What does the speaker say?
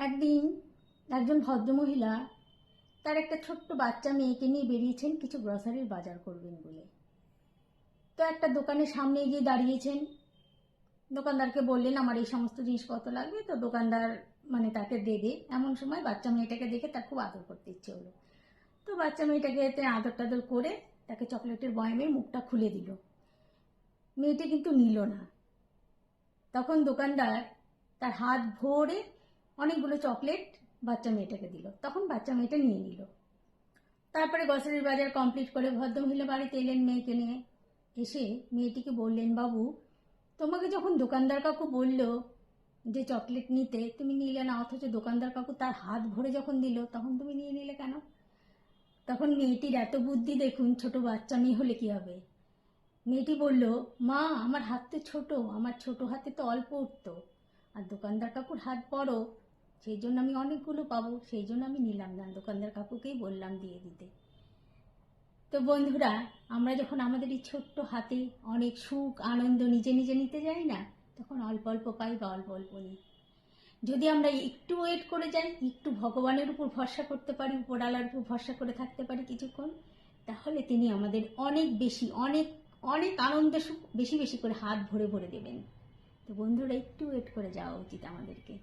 একদিন একজন ভদ্রমহিলা তার একটা ছোট্ট বাচ্চা মেয়েকে নিয়ে বেরিয়েছেন কিছু গ্রসারির বাজার করবেন বলে। তো একটা দোকানের সামনে গিয়ে দাঁড়িয়েছেন। দোকানদারকে বললেন, আমার এই সমস্ত জিনিসপত্র লাগবে, তো দোকানদার মানে তাকে দেবে। এমন সময় বাচ্চা মেয়েটাকে দেখে তার খুব আদর করতে ইচ্ছে হলো। তো বাচ্চা মেয়েটাকে আদর টাদর করে তাকে চকলেটের বয়ামে মুখটা খুলে দিল। মেয়েটি কিন্তু নিল না। তখন দোকানদার তার হাত ভরে অনেকগুলো চকলেট বাচ্চা মেয়েটাকে দিল। তখন বাচ্চা মেয়েটা নিয়ে নিল। তারপরে গ্রসারির বাজার কমপ্লিট করে ভদ্রমহিলা বাড়িতে এলেন মেয়েকে নিয়ে। এসে মেয়েটিকে বললেন, বাবু, তোমাকে যখন দোকানদার কাকু বলল যে চকলেট নিতে, তুমি নিলে না, অথচ দোকানদার কাকু তার হাত ভরে যখন দিল, তখন তুমি নিয়ে নিলে কেন? তখন মেয়েটির এত বুদ্ধি দেখুন, ছোট বাচ্চা মেয়ে হলে কি হবে? মেয়েটি বলল, মা, আমার হাত তো ছোট, আমার ছোট হাতে তো অল্প উঠতো। আর দোকানদার কাকুর হাত বড় সেই জন্য আমি অনেকগুলো পাবো সেই জন্য আমি নিলাম না। দোকানদার কাকুকেই বললাম দিয়ে দিতে। তো বন্ধুরা, আমরা যখন আমাদের এই ছোট্ট হাতে অনেক সুখ, আনন্দ নিজে নিজে নিতে যাই না, তখন অল্প অল্প পাই বা অল্প অল্প নিই। যদি আমরা একটু ওয়েট করে যাই, একটু ভগবানের উপর ভরসা করতে পারি উপরালার উপর ভরসা করে থাকতে পারি কিছুক্ষণ, তাহলে তিনি আমাদের অনেক বেশি, অনেক অনেক আনন্দ সুখ বেশি বেশি করে হাত ভরে ভরে দেবেন। তো বন্ধুরা, একটু ওয়েট করে যাওয়া উচিত আমাদেরকে।